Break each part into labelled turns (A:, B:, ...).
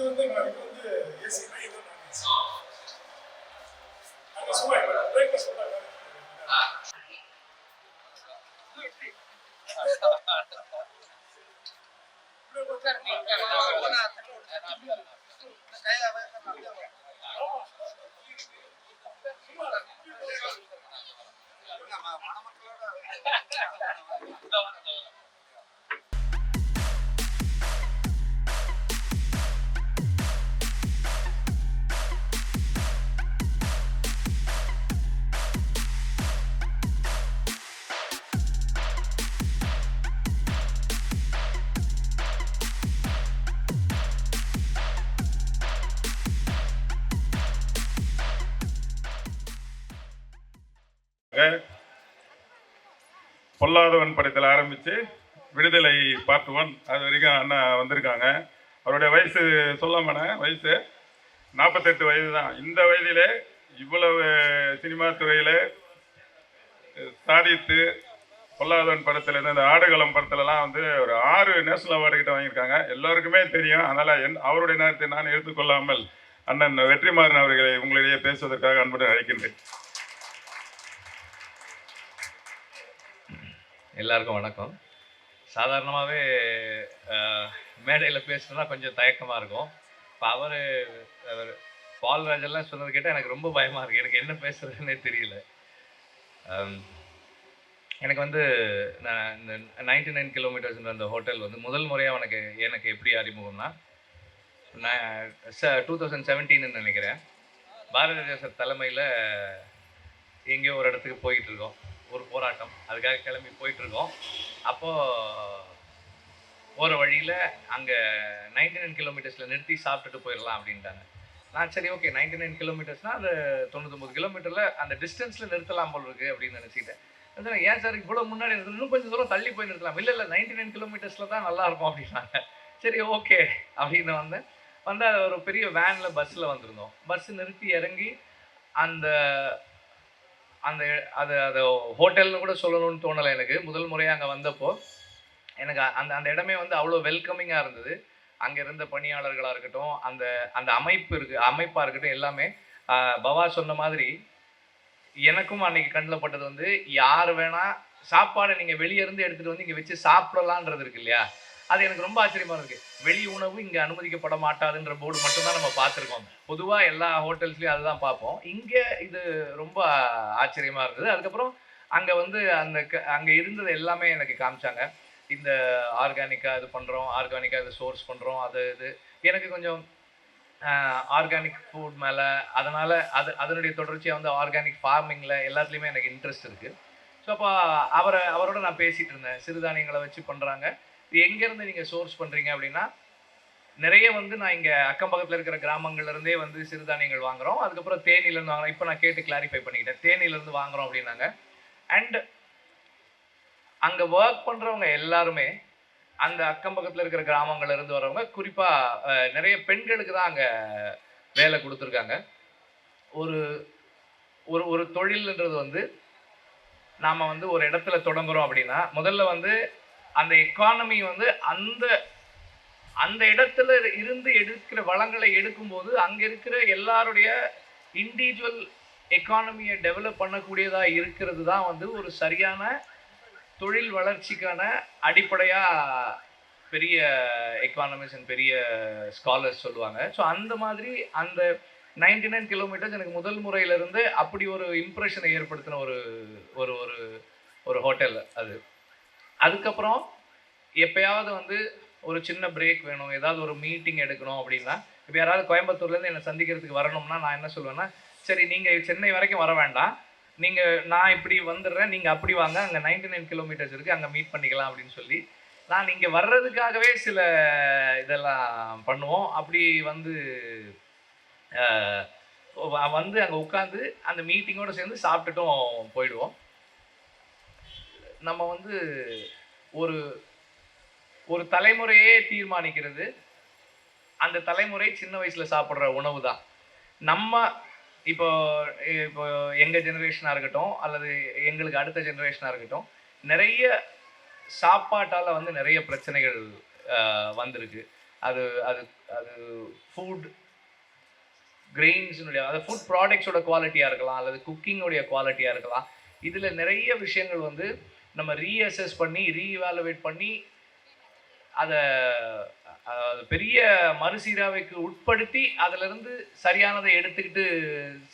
A: இது வந்து நாளைக்கு வந்து ஏசி மையம் அங்கே சும்மா பிரேக்ஃபாஸ்ட் பண்ணாங்க
B: மணமக்களோட
C: பொல்லாதவன் படத்தில் ஆரம்பித்து விடுதலை பார்ட் ஒன் அது வரைக்கும் அண்ணா வந்திருக்காங்க. அவருடைய வயசு சொல்லாமண்ணே வயசு நாற்பத்தெட்டு வயது தான் இந்த வயதிலே இவ்வளவு சினிமா துறையில் சாதித்து பொல்லாதவன் படத்தில் இருந்து இந்த ஆடுகளம் படத்துலலாம் வந்து ஒரு ஆறு நேஷனல் அவார்டு கிட்ட வாங்கியிருக்காங்க. எல்லோருக்குமே தெரியும். அதனால் என் அவருடைய நேரத்தை நான் எடுத்துக்கொள்ளாமல் அண்ணன் வெற்றிமாறன் அவர்களை உங்களிடையே பேசுவதற்காக அன்புடன் அழைக்கின்றேன்.
B: எல்லாருக்கும் வணக்கம். சாதாரணமாகவே மேடையில் பேசுனா கொஞ்சம் தயக்கமாக இருக்கும். இப்போ அவர் அவர் பால்ராஜெல்லாம் சொன்னது கேட்டால் எனக்கு ரொம்ப பயமாக இருக்குது எனக்கு என்ன பேசுகிறதுனே தெரியல. எனக்கு வந்து நான் இந்த நைன்டி நைன் கிலோமீட்டர்ஸ்ன்ற அந்த ஹோட்டல் வந்து முதல் முறையாக எனக்கு எனக்கு எப்படி அறிமுகம்னா நான் ச டூ தௌசண்ட் செவன்டீன்னு நினைக்கிறேன். பாரத தேச தலைமையில் எங்கேயோ ஒரு இடத்துக்கு போயிட்டுருக்கோம் ஒரு போராட்டம். அதுக்காக கிளம்பி போயிட்டுருக்கோம். அப்போது போகிற வழியில் அங்கே நைன்டி நைன் கிலோமீட்டர்ஸில் நிறுத்தி சாப்பிட்டுட்டு போயிடலாம் அப்படின்ட்டாங்க. நான் சரி ஓகே நைன்டி நைன் கிலோமீட்டர்ஸ்னால் அது தொண்ணூத்தொம்பது கிலோமீட்டரில் அந்த டிஸ்டன்ஸில் நிறுத்தலாம் போல் இருக்குது அப்படின்னு நினச்சிக்கிட்டேன் ஏன் சார் இவ்வளோ முன்னாடி நிறுத்தணும்? இன்னும் கொஞ்சம் தூரம் தள்ளி போய் நிறுத்தலாம். இல்லை இல்லை நைன்டி நைன் கிலோமீட்டர்ஸில் தான் நல்லா இருக்கும் அப்படின்னாங்க. சரி ஓகே அப்படின்னு வந்தேன். வந்து ஒரு பெரிய வேனில் பஸ்ஸில் வந்திருந்தோம். பஸ் நிறுத்தி இறங்கி அந்த அந்த அது அது ஹோட்டல்னு கூட சொல்லணும்னு தோணலை எனக்கு. முதல் முறையாக அங்கே வந்தப்போ எனக்கு அந்த அந்த இடமே வந்து அவ்வளோ வெல்கமிங்காக இருந்தது. அங்கே இருந்த பணியாளர்களாக இருக்கட்டும் அந்த அந்த அமைப்பு இருக்கு அமைப்பாக இருக்கட்டும் எல்லாமே பவா சொன்ன மாதிரி எனக்கும் அன்னைக்கு கண்ணில் பட்டது வந்து யார் வேணால் சாப்பாடை நீங்கள் வெளியே இருந்து எடுத்துகிட்டு வந்து இங்கே வச்சு சாப்பிடலான்றது இருக்கு இல்லையா? அது எனக்கு ரொம்ப ஆச்சரியமா இருக்கு. வெளி உணவு இங்கே அனுமதிக்கப்பட மாட்டாதுன்ற போர்டு மட்டும்தான் நம்ம பார்த்துருக்கோம். பொதுவாக எல்லா ஹோட்டல்ஸ்லயும் அதுதான் பார்ப்போம். இங்கே இது ரொம்ப ஆச்சரியமா இருந்தது. அதுக்கப்புறம் அங்கே வந்து அந்த அங்க அங்கே இருந்தது எல்லாமே எனக்கு காமிச்சாங்க. இந்த ஆர்கானிக்காக இது பண்ணுறோம் ஆர்கானிக்காக இது சோர்ஸ் பண்ணுறோம் அது இது. எனக்கு கொஞ்சம் ஆர்கானிக் ஃபுட் மேலே அதனால் அது அதனுடைய தொடர்ச்சியாக வந்து ஆர்கானிக் ஃபார்மிங்கில் எல்லாத்துலேயுமே எனக்கு இன்ட்ரெஸ்ட் இருக்குது ஸோ அப்போ அவரை அவரோட நான் பேசிகிட்டு இருந்தேன். சிறுதானியங்களை வச்சு பண்ணுறாங்க இது எங்கேருந்து நீங்கள் சோர்ஸ் பண்ணுறீங்க அப்படின்னா நிறைய வந்து நான் இங்கே அக்கம் பக்கத்தில் இருக்கிற கிராமங்கள்லேருந்தே வந்து சிறுதானியங்கள் வாங்குறோம். அதுக்கப்புறம் தேனிலேருந்து வாங்குறோம். இப்போ நான் கேட்டு கிளாரிஃபை பண்ணிக்கிட்டேன். தேனிலேருந்து வாங்குறோம் அப்படின்னாங்க. அண்ட் அங்கே ஒர்க் பண்ணுறவங்க எல்லாருமே அந்த அக்கம் பக்கத்தில் இருக்கிற கிராமங்கள்லேருந்து வரவங்க குறிப்பாக நிறைய பெண்களுக்கு தான் அங்கே வேலை கொடுத்துருக்காங்க. ஒரு ஒரு ஒரு தொழில்ன்றது வந்து நாம் வந்து ஒரு இடத்துல தொடங்குறோம் அப்படின்னா முதல்ல வந்து அந்த எக்கானமி வந்து அந்த அந்த இடத்துல இருந்து எடுக்கிற வளங்களை எடுக்கும்போது அங்கே இருக்கிற எல்லாருடைய இண்டிவிஜுவல் எக்கானமியை டெவலப் பண்ணக்கூடியதாக இருக்கிறது தான் வந்து ஒரு சரியான தொழில் வளர்ச்சிக்கான அடிப்படையாக பெரிய எக்கானமிஸ் அண்ட் பெரிய ஸ்காலர்ஸ் சொல்லுவாங்க. ஸோ அந்த மாதிரி அந்த நைன்டி நைன் கிலோமீட்டர்ஸ் எனக்கு முதல் முறையிலிருந்து அப்படி ஒரு இம்ப்ரெஷனை ஏற்படுத்தின ஒரு ஒரு ஒரு ஒரு ஹோட்டல் அது. அதுக்கப்புறம் எப்பயாவது வந்து ஒரு சின்ன பிரேக் வேணும். ஏதாவது ஒரு மீட்டிங் எடுக்கணும் அப்படின்னா இப்போ யாராவது கோயம்புத்தூர்லேருந்து என்னை சந்திக்கிறதுக்கு வரணும்னா நான் என்ன சொல்லுவேன்னா சரி நீங்கள் சென்னை வரைக்கும் வர வேண்டாம். நீங்கள் நான் இப்படி வந்துடுறேன். நீங்கள் அப்படி வாங்க. அங்கே நைன்டி நைன் கிலோமீட்டர்ஸ் இருக்குது அங்கே மீட் பண்ணிக்கலாம். அப்படின்னு சொல்லி நான் இங்கே வர்றதுக்காகவே சில இதெல்லாம் பண்ணுவோம். அப்படி வந்து வந்து அங்கே உட்காந்து அந்த மீட்டிங்கோடு சேர்ந்து சாப்பிட்டுட்டும் போயிடுவோம். நம்ம வந்து ஒரு ஒரு தலைமுறையே தீர்மானிக்கிறது. அந்த தலைமுறை சின்ன வயசுல சாப்பிட்ற உணவு தான் நம்ம இப்போ இப்போ எங்கள் ஜெனரேஷனாக இருக்கட்டும் அல்லது எங்களுக்கு அடுத்த ஜெனரேஷனாக இருக்கட்டும் நிறைய சாப்பாட்டால் வந்து நிறைய பிரச்சனைகள் வந்திருக்கு. அது அது அது ஃபுட் கிரெயின்ஸினுடைய அதாவது ஃபுட் ப்ராடக்ட்ஸோட குவாலிட்டியாக இருக்கலாம் அல்லது குக்கிங்கோடைய குவாலிட்டியாக இருக்கலாம். இதில் நிறைய விஷயங்கள் வந்து நம்ம ரீஅசஸ் பண்ணி ரீஇவாலுவேட் பண்ணி அதை பெரிய மறுசீராவைக்கு உட்படுத்தி அதிலிருந்து சரியானதை எடுத்துக்கிட்டு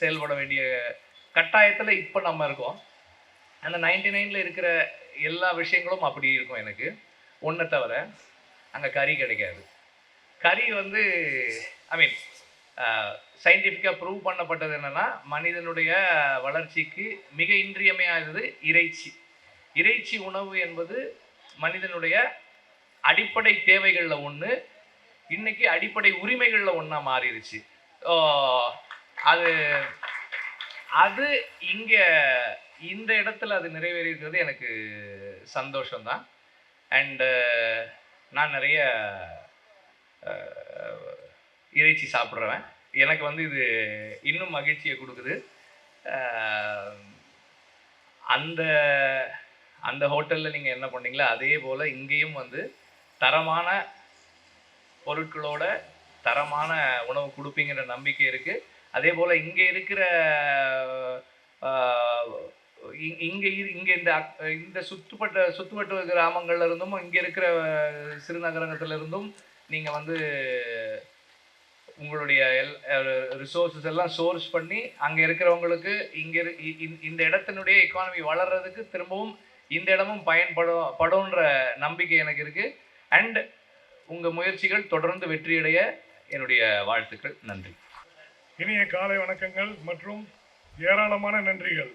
B: செயல்பட வேண்டிய கட்டாயத்தில் இப்போ நம்ம இருக்கோம். அந்த நைன்டி நைனில் இருக்கிற எல்லா விஷயங்களும் அப்படி இருக்கும் எனக்கு. ஒன்றை தவிர அங்கே கறி கிடைக்காது. கறி வந்து ஐ மீன் சயின்டிஃபிக்காக ப்ரூவ் பண்ணப்பட்டது என்னென்னா மனிதனுடைய வளர்ச்சிக்கு மிக இன்றியமையாதது இறைச்சி. இறைச்சி உணவு என்பது மனிதனுடைய அடிப்படை தேவைகளில் ஒன்று இன்னைக்கு அடிப்படை உரிமைகளில் ஒன்றா மாறிடுச்சு அது அது இங்கே இந்த இடத்துல அது நிறைவேறி இருக்கிறது எனக்கு சந்தோஷம்தான். அண்டு நான் நிறைய இறைச்சி சாப்பிட்றவன். எனக்கு வந்து இது இன்னும் மகிழ்ச்சியை கொடுக்குது. அந்த அந்த ஹோட்டலில் நீங்கள் என்ன பண்ணீங்களோ அதே போல் இங்கேயும் வந்து தரமான பொருட்களோட தரமான உணவு கொடுப்பீங்கிற நம்பிக்கை இருக்குது அதே போல் இங்கே இருக்கிற இங்கே இங்கே இரு- இந்த இந்த சுற்றுப்பட்ட சுற்றுவட்ட கிராமங்கள்ல இருந்தும் இங்கே இருக்கிற சிறுநகரங்கத்துல இருந்தும் நீங்கள் வந்து உங்களுடைய எல் ரிசோர்ஸஸ் எல்லாம் சோர்ஸ் பண்ணி அங்கே இருக்கிறவங்களுக்கு இங்கே இரு- இந்த இடத்தினுடைய எக்கானமி வளர்றதுக்கு திரும்பவும் இந்த இடமும் பயன்படும் படும்ன்ற நம்பிக்கை எனக்கு இருக்கு. அண்ட் உங்க முயற்சிகள் தொடர்ந்து வெற்றியடைய என்னுடைய வாழ்த்துக்கள். நன்றி.
A: இனிய காலை வணக்கங்கள் மற்றும் ஏராளமான நன்றிகள்.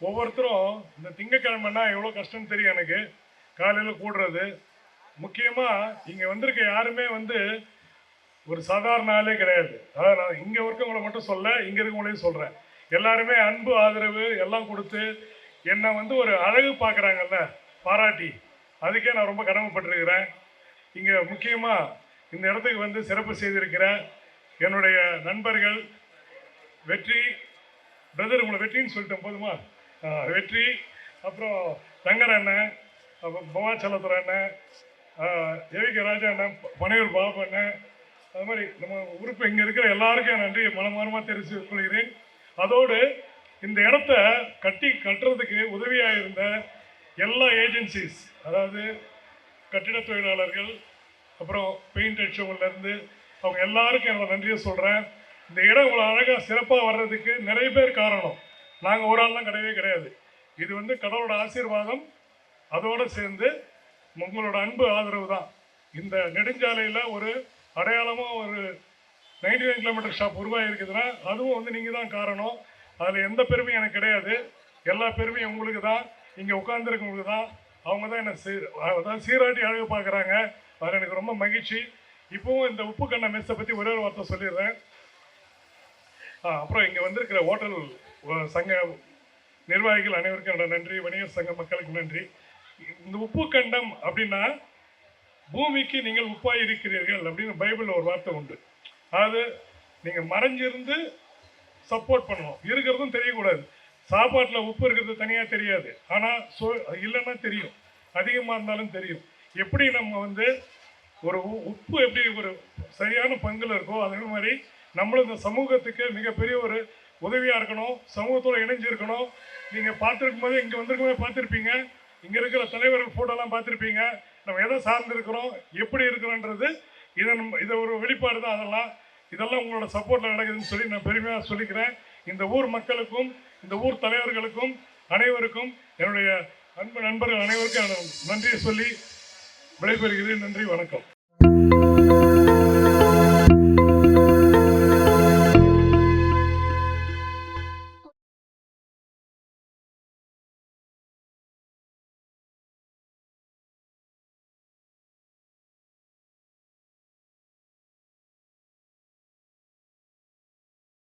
A: ஒவ்வொருத்தரும் இந்த திங்கக்கிழமைனா எவ்வளோ கஷ்டம்னு தெரியும் எனக்கு. காலையில் கூடுறது. முக்கியமாக இங்கே வந்திருக்க யாருமே வந்து ஒரு சாதாரண ஆளே கிடையாது. அதாவது நான் இங்கே இருக்கவங்களை மட்டும் சொல்ல இங்கே இருக்கவங்களையும் சொல்கிறேன் எல்லாருமே அன்பு ஆதரவு எல்லாம் கொடுத்து என்னை வந்து ஒரு அழகு பார்க்குறாங்கல்ல பாராட்டி. அதுக்கே நான் ரொம்ப கடமைப்பட்டிருக்கிறேன். இங்கே முக்கியமாக இந்த இடத்துக்கு வந்து சிறப்பு செய்திருக்கிற என்னுடைய நண்பர்கள் வெற்றி பிரதர் உங்களை வெற்றின்னு சொல்லிட்டேன் போதுமா? வெற்றி அப்புறம் தங்கர் அண்ணன் அப்புறம் பவாச்சலத்துற அண்ணன் ஆ, ஏவிகே ராஜா அண்ணன் பனையூர் பாபு அண்ணன் அது மாதிரி நம்ம உறுப்பு இங்கே இருக்கிற எல்லாருக்கும் நன்றி மனமாரமாக தெரிவித்துக் கொள்கிறேன். அதோடு இந்த இடத்த கட்டி கட்டுறதுக்கு உதவியாக இருந்த எல்லா ஏஜென்சிஸ் அதாவது கட்டிட தொழிலாளர்கள் அப்புறம் பெயிண்ட் அடிச்சவங்கலேருந்து அவங்க எல்லாருக்கும் என்னோட நன்றியை சொல்கிறேன் இந்த இடம் இவ்வளோ அழகாக சிறப்பாக வர்றதுக்கு நிறைய பேர் காரணம். நாங்கள் ஒரு ஆள்லாம் கிடையவே கிடையாது. இது வந்து கடவுளோட ஆசீர்வாதம். அதோடு சேர்ந்து உங்களோட அன்பு ஆதரவு தான். இந்த நெடுஞ்சாலையில் ஒரு அடையாளமாக ஒரு நைன்டி நைன் கிலோமீட்டர் ஷாப் உருவாகிருக்குதுன்னா அதுவும் வந்து நீங்கள் தான் காரணம். அதில் எந்த பெருமையும் எனக்கு கிடையாது. எல்லா பெருமையும் உங்களுக்கு தான். இங்கே உட்காந்துருக்கவங்களுக்கு தான். அவங்க தான் என்னை சீர் அதான் சீராட்டி அழகு பார்க்குறாங்க. அதில் எனக்கு ரொம்ப மகிழ்ச்சி. இப்போவும் இந்த உப்பு கண்ண மெஸ்ஸை பற்றி ஒரே ஒரு வார்த்தை சொல்லிடுறேன். அப்புறம் இங்கே வந்திருக்கிற ஹோட்டல் சங்க நிர்வாகிகள் அனைவருக்கும் என்னோட நன்றி. வணிகர் சங்க மக்களுக்கு நன்றி. இந்த உப்பு கண்டம் அப்படின்னா பூமிக்கு நீங்கள் உப்பாய் இருக்கிறீர்கள் அப்படின்னு பைபிளில் ஒரு வார்த்தை உண்டு. அதாவது நீங்கள் மறைஞ்சிருந்து சப்போர்ட் பண்ணணும் இருக்கிறதும் தெரியக்கூடாது. சாப்பாட்டில் உப்பு இருக்கிறது தனியாக தெரியாது. ஆனால் சோ இல்லைன்னா தெரியும். அதிகமாக இருந்தாலும் தெரியும். எப்படி நம்ம வந்து ஒரு உ- உப்பு எப்படி ஒரு சரியான பங்கில் இருக்கோ அதே மாதிரி நம்மளும் இந்த சமூகத்துக்கு மிகப்பெரிய ஒரு உதவியாக இருக்கணும். சமூகத்தோடு இணைஞ்சு இருக்கணும். நீங்கள் பார்த்துருக்கும் போது இங்கே வந்திருக்கும் பார்த்துருப்பீங்க. இங்கே இருக்கிற தலைவர்கள் ஃபோட்டோலாம் பார்த்துருப்பீங்க. நம்ம எதை சார்ந்திருக்கிறோம் எப்படி இருக்கிறோன்றது இதை இதை ஒரு வெளிப்பாடு தான். அதெல்லாம் இதெல்லாம் உங்களோட சப்போர்ட்டில் நடக்குதுன்னு சொல்லி நான் பெருமையாக சொல்லிக்கிறேன். இந்த ஊர் மக்களுக்கும் இந்த ஊர் தலைவர்களுக்கும் அனைவருக்கும் என்னுடைய அன்பு நண்பர்கள் அனைவருக்கும் நன்றியை சொல்லி விடைபெறுகிறேன். நன்றி வணக்கம்.